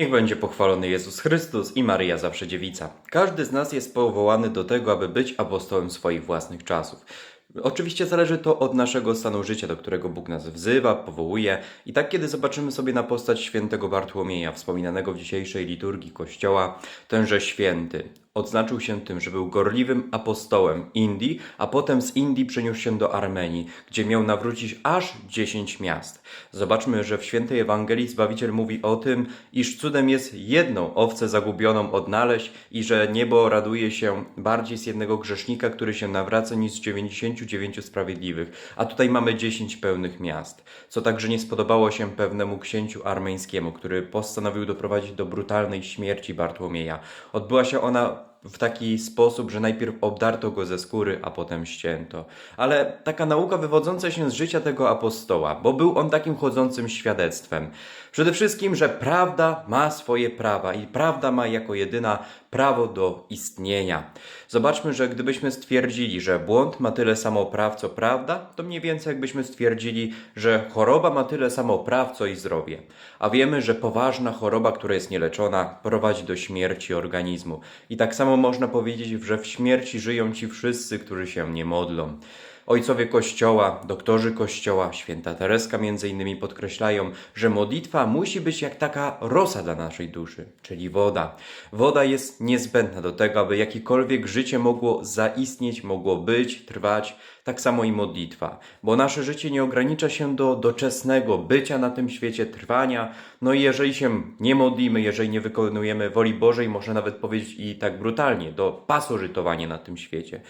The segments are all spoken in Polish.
Niech będzie pochwalony Jezus Chrystus i Maryja zawsze dziewica. Każdy z nas jest powołany do tego, aby być apostołem swoich własnych czasów. Oczywiście zależy to od naszego stanu życia, do którego Bóg nas wzywa, powołuje. I tak, kiedy zobaczymy sobie na postać świętego Bartłomieja, wspominanego w dzisiejszej liturgii Kościoła, tenże święty odznaczył się tym, że był gorliwym apostołem Indii, a potem z Indii przeniósł się do Armenii, gdzie miał nawrócić aż 10 miast. Zobaczmy, że w świętej Ewangelii Zbawiciel mówi o tym, iż cudem jest jedną owcę zagubioną odnaleźć i że niebo raduje się bardziej z jednego grzesznika, który się nawraca, niż z 99 sprawiedliwych. A tutaj mamy 10 pełnych miast, co także nie spodobało się pewnemu księciu armeńskiemu, który postanowił doprowadzić do brutalnej śmierci Bartłomieja. Odbyła się ona w taki sposób, że najpierw obdarto go ze skóry, a potem ścięto. Ale taka nauka wywodząca się z życia tego apostoła, bo był on takim chodzącym świadectwem. Przede wszystkim, że prawda ma swoje prawa i prawda ma jako jedyna prawo do istnienia. Zobaczmy, że gdybyśmy stwierdzili, że błąd ma tyle samo praw co prawda, to mniej więcej jakbyśmy stwierdzili, że choroba ma tyle samo praw co i zdrowie. A wiemy, że poważna choroba, która jest nieleczona, prowadzi do śmierci organizmu. I tak samo można powiedzieć, że w śmierci żyją ci wszyscy, którzy się nie modlą. Ojcowie Kościoła, doktorzy Kościoła, święta Tereska między innymi podkreślają, że modlitwa musi być jak taka rosa dla naszej duszy, czyli woda. Woda jest niezbędna do tego, aby jakiekolwiek życie mogło zaistnieć, mogło być, trwać, tak samo i modlitwa, bo nasze życie nie ogranicza się do doczesnego bycia na tym świecie, trwania. No i jeżeli się nie modlimy, jeżeli nie wykonujemy woli Bożej, można nawet powiedzieć i tak brutalnie, do pasożytowania na tym świecie.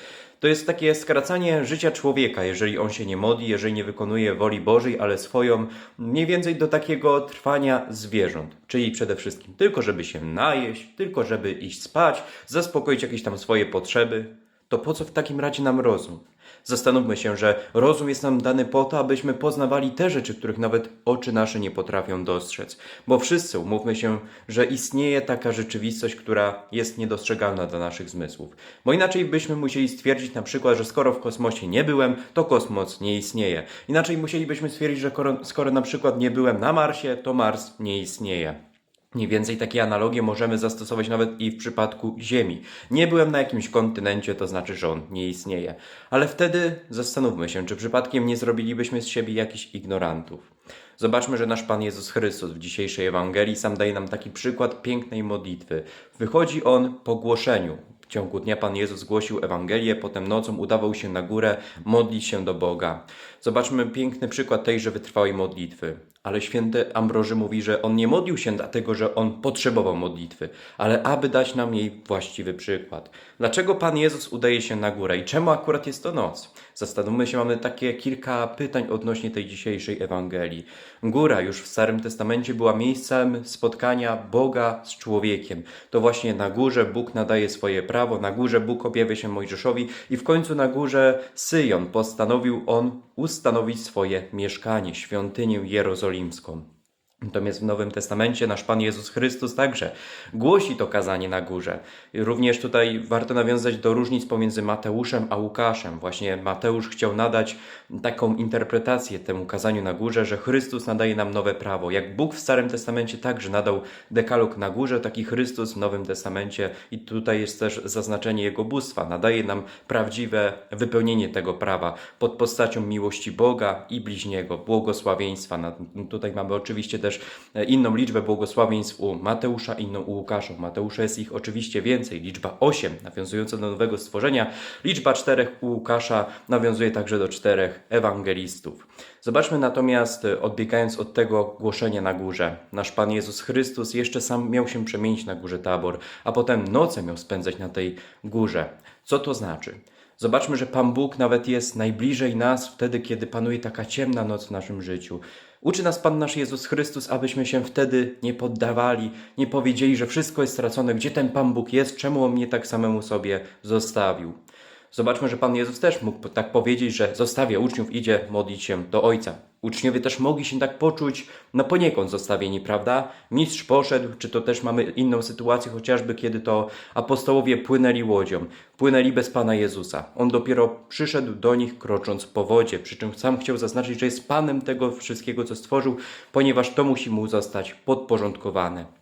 To jest takie skracanie życia człowieka, jeżeli on się nie modli, jeżeli nie wykonuje woli Bożej, ale swoją, mniej więcej do takiego trwania zwierząt. Czyli przede wszystkim tylko, żeby się najeść, tylko, żeby iść spać, zaspokoić jakieś tam swoje potrzeby. To po co w takim razie nam rozum? Zastanówmy się, że rozum jest nam dany po to, abyśmy poznawali te rzeczy, których nawet oczy nasze nie potrafią dostrzec. Bo wszyscy umówmy się, że istnieje taka rzeczywistość, która jest niedostrzegalna dla naszych zmysłów. Bo inaczej byśmy musieli stwierdzić na przykład, że skoro w kosmosie nie byłem, to kosmos nie istnieje. Inaczej musielibyśmy stwierdzić, że skoro, na przykład nie byłem na Marsie, to Mars nie istnieje. Mniej więcej takie analogie możemy zastosować nawet i w przypadku Ziemi. Nie byłem na jakimś kontynencie, to znaczy, że on nie istnieje. Ale wtedy zastanówmy się, czy przypadkiem nie zrobilibyśmy z siebie jakichś ignorantów. Zobaczmy, że nasz Pan Jezus Chrystus w dzisiejszej Ewangelii sam daje nam taki przykład pięknej modlitwy. Wychodzi on po głoszeniu. W ciągu dnia Pan Jezus głosił Ewangelię, potem nocą udawał się na górę modlić się do Boga. Zobaczmy piękny przykład tejże wytrwałej modlitwy. Ale święty Ambroży mówi, że on nie modlił się dlatego, że on potrzebował modlitwy, ale aby dać nam jej właściwy przykład. Dlaczego Pan Jezus udaje się na górę i czemu akurat jest to noc? Zastanówmy się, mamy takie kilka pytań odnośnie tej dzisiejszej Ewangelii. Góra już w Starym Testamencie była miejscem spotkania Boga z człowiekiem. To właśnie na górze Bóg nadaje swoje prawo, na górze Bóg objawia się Mojżeszowi i w końcu na górze Syjon postanowił on ustanowić swoje mieszkanie, świątynię jerozolimską. Natomiast w Nowym Testamencie nasz Pan Jezus Chrystus także głosi to kazanie na górze. Również tutaj warto nawiązać do różnic pomiędzy Mateuszem a Łukaszem. Właśnie Mateusz chciał nadać taką interpretację temu kazaniu na górze, że Chrystus nadaje nam nowe prawo. Jak Bóg w Starym Testamencie także nadał dekalog na górze, taki Chrystus w Nowym Testamencie i tutaj jest też zaznaczenie Jego bóstwa. Nadaje nam prawdziwe wypełnienie tego prawa pod postacią miłości Boga i bliźniego, błogosławieństwa. Tutaj mamy oczywiście też e, inną liczbę błogosławieństw u Mateusza, inną u Łukasza. Mateusza jest ich oczywiście więcej, liczba 8 nawiązująca do nowego stworzenia, liczba 4 u Łukasza nawiązuje także do czterech ewangelistów. Zobaczmy natomiast, e, odbiegając od tego głoszenia na górze, nasz Pan Jezus Chrystus jeszcze sam miał się przemienić na górze Tabor, a potem noce miał spędzać na tej górze. Co to znaczy? Zobaczmy, że Pan Bóg nawet jest najbliżej nas wtedy, kiedy panuje taka ciemna noc w naszym życiu. Uczy nas Pan nasz Jezus Chrystus, abyśmy się wtedy nie poddawali, nie powiedzieli, że wszystko jest stracone, gdzie ten Pan Bóg jest, czemu on mnie tak samemu sobie zostawił. Zobaczmy, że Pan Jezus też mógł tak powiedzieć, że zostawia uczniów, idzie modlić się do Ojca. Uczniowie też mogli się tak poczuć, no poniekąd zostawieni, prawda? Mistrz poszedł, czy to też mamy inną sytuację, chociażby kiedy to apostołowie płynęli łodzią, płynęli bez Pana Jezusa. On dopiero przyszedł do nich krocząc po wodzie, przy czym sam chciał zaznaczyć, że jest Panem tego wszystkiego, co stworzył, ponieważ to musi mu zostać podporządkowane.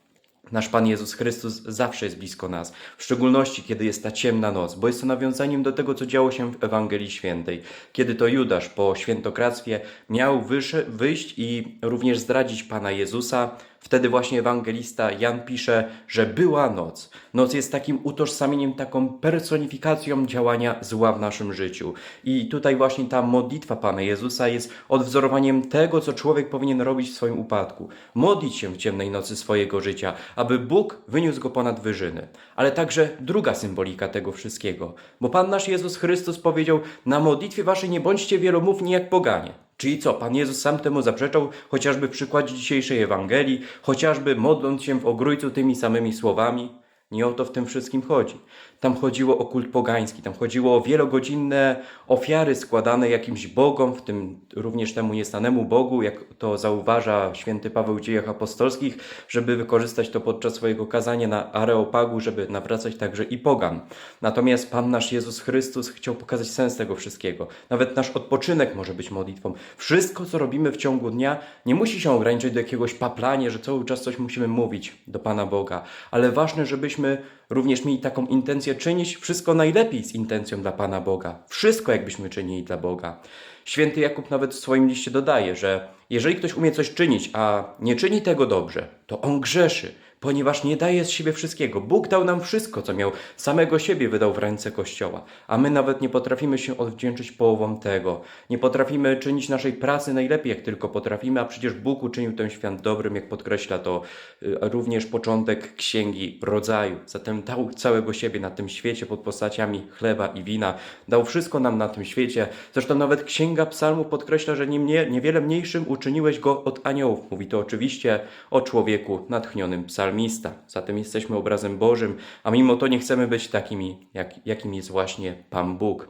Nasz Pan Jezus Chrystus zawsze jest blisko nas, w szczególności kiedy jest ta ciemna noc, bo jest to nawiązaniem do tego, co działo się w Ewangelii Świętej, kiedy to Judasz po świętokradztwie miał wyjść i również zdradzić Pana Jezusa. Wtedy właśnie ewangelista Jan pisze, że była noc. Noc jest takim utożsamieniem, taką personifikacją działania zła w naszym życiu. I tutaj właśnie ta modlitwa Pana Jezusa jest odwzorowaniem tego, co człowiek powinien robić w swoim upadku. Modlić się w ciemnej nocy swojego życia, aby Bóg wyniósł go ponad wyżyny. Ale także druga symbolika tego wszystkiego. Bo Pan nasz Jezus Chrystus powiedział, na modlitwie waszej nie bądźcie wielomówni jak poganie. Czyli co, Pan Jezus sam temu zaprzeczał, chociażby w przykładzie dzisiejszej Ewangelii, chociażby modląc się w ogrójcu tymi samymi słowami? Nie o to w tym wszystkim chodzi. Tam chodziło o kult pogański, tam chodziło o wielogodzinne ofiary składane jakimś bogom, w tym również temu niestanemu Bogu, jak to zauważa święty Paweł w dziejach apostolskich, żeby wykorzystać to podczas swojego kazania na Areopagu, żeby nawracać także i pogan. Natomiast Pan nasz Jezus Chrystus chciał pokazać sens tego wszystkiego. Nawet nasz odpoczynek może być modlitwą. Wszystko, co robimy w ciągu dnia, nie musi się ograniczyć do jakiegoś paplania, że cały czas coś musimy mówić do Pana Boga, ale ważne, żebyśmy również mieli taką intencję czynić wszystko najlepiej z intencją dla Pana Boga. Wszystko jakbyśmy czynili dla Boga. Święty Jakub nawet w swoim liście dodaje, że jeżeli ktoś umie coś czynić, a nie czyni tego dobrze, to on grzeszy, ponieważ nie daje z siebie wszystkiego. Bóg dał nam wszystko, co miał, samego siebie wydał w ręce Kościoła, a my nawet nie potrafimy się odwdzięczyć połową tego. Nie potrafimy czynić naszej pracy najlepiej, jak tylko potrafimy, a przecież Bóg uczynił ten świat dobrym, jak podkreśla to y, również początek Księgi Rodzaju. Zatem dał całego siebie na tym świecie pod postaciami chleba i wina. Dał wszystko nam na tym świecie. Zresztą nawet Księga Psalmu podkreśla, że nie niewiele mniejszym uczyniłeś go od aniołów. Mówi to oczywiście o człowieku natchnionym psalmista. Zatem jesteśmy obrazem Bożym, a mimo to nie chcemy być takimi, jak, jakim jest właśnie Pan Bóg.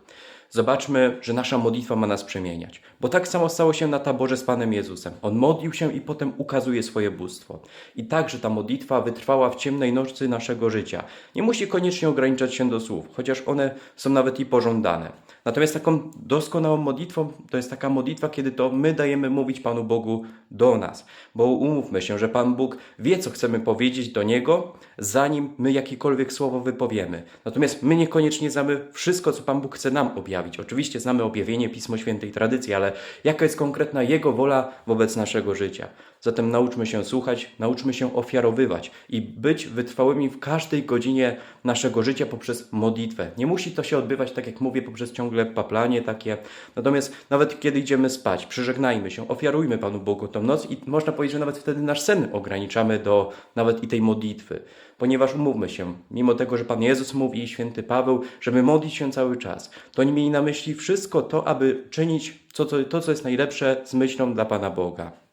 Zobaczmy, że nasza modlitwa ma nas przemieniać. Bo tak samo stało się na taborze z Panem Jezusem. On modlił się i potem ukazuje swoje bóstwo. I także ta modlitwa wytrwała w ciemnej nocy naszego życia. Nie musi koniecznie ograniczać się do słów, chociaż one są nawet i pożądane. Natomiast taką doskonałą modlitwą to jest taka modlitwa, kiedy to my dajemy mówić Panu Bogu do nas. Bo umówmy się, że Pan Bóg wie, co chcemy powiedzieć do Niego, zanim my jakiekolwiek słowo wypowiemy. Natomiast my niekoniecznie znamy wszystko, co Pan Bóg chce nam objawić. Oczywiście znamy objawienie Pismo Świętej tradycji, ale jaka jest konkretna Jego wola wobec naszego życia? Zatem nauczmy się słuchać, nauczmy się ofiarowywać i być wytrwałymi w każdej godzinie naszego życia poprzez modlitwę. Nie musi to się odbywać, tak jak mówię, poprzez ciągle paplanie takie. Natomiast nawet kiedy idziemy spać, przyżegnajmy się, ofiarujmy Panu Bogu tą noc i można powiedzieć, że nawet wtedy nasz sen ograniczamy do nawet i tej modlitwy. Ponieważ umówmy się, mimo tego, że Pan Jezus mówi i święty Paweł, żeby modlić się cały czas, to oni mieli na myśli wszystko to, aby czynić to, co, to, co jest najlepsze z myślą dla Pana Boga.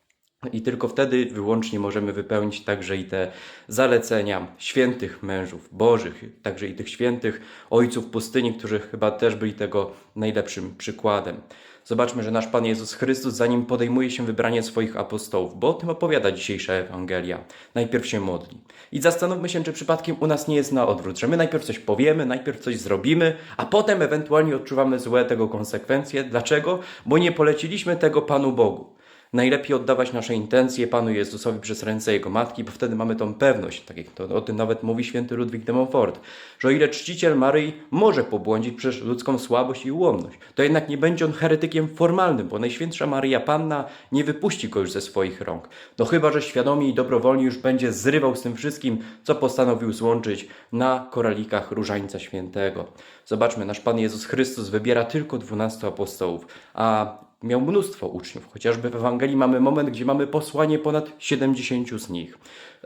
I tylko wtedy wyłącznie możemy wypełnić także i te zalecenia świętych mężów bożych, także i tych świętych ojców pustyni, którzy chyba też byli tego najlepszym przykładem. Zobaczmy, że nasz Pan Jezus Chrystus, zanim podejmuje się wybranie swoich apostołów, bo o tym opowiada dzisiejsza Ewangelia, najpierw się modli. I zastanówmy się, czy przypadkiem u nas nie jest na odwrót, że my najpierw coś powiemy, najpierw coś zrobimy, a potem ewentualnie odczuwamy złe tego konsekwencje. Dlaczego? Bo nie poleciliśmy tego Panu Bogu. Najlepiej oddawać nasze intencje Panu Jezusowi przez ręce Jego Matki, bo wtedy mamy tą pewność, tak jak to, o tym nawet mówi święty Ludwik de Montfort, że o ile czciciel Maryi może pobłądzić przez ludzką słabość i ułomność, to jednak nie będzie on heretykiem formalnym, bo Najświętsza Maryja Panna nie wypuści go już ze swoich rąk. No chyba, że świadomie i dobrowolnie już będzie zrywał z tym wszystkim, co postanowił złączyć na koralikach Różańca Świętego. Zobaczmy, nasz Pan Jezus Chrystus wybiera tylko dwunastu apostołów, a miał mnóstwo uczniów. Chociażby w Ewangelii mamy moment, gdzie mamy posłanie ponad 70 z nich.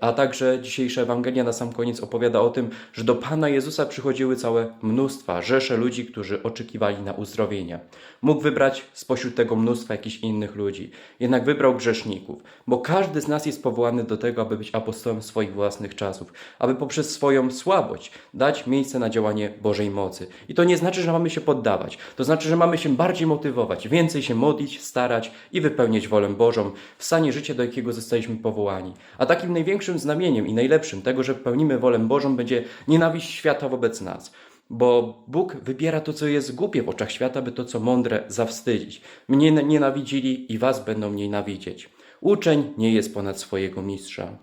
A także dzisiejsza Ewangelia na sam koniec opowiada o tym, że do Pana Jezusa przychodziły całe mnóstwa, rzesze ludzi, którzy oczekiwali na uzdrowienie. Mógł wybrać spośród tego mnóstwa jakichś innych ludzi. Jednak wybrał grzeszników, bo każdy z nas jest powołany do tego, aby być apostołem swoich własnych czasów, aby poprzez swoją słabość dać miejsce na działanie Bożej mocy. I to nie znaczy, że mamy się poddawać. To znaczy, że mamy się bardziej motywować, więcej się modlić, starać i wypełniać wolę Bożą w stanie życia, do jakiego zostaliśmy powołani. A takim największym znamieniem i najlepszym tego, że pełnimy wolę Bożą, będzie nienawiść świata wobec nas. Bo Bóg wybiera to, co jest głupie w oczach świata, by to, co mądre, zawstydzić. Mnie nienawidzili i was będą nienawidzieć. Uczeń nie jest ponad swojego mistrza.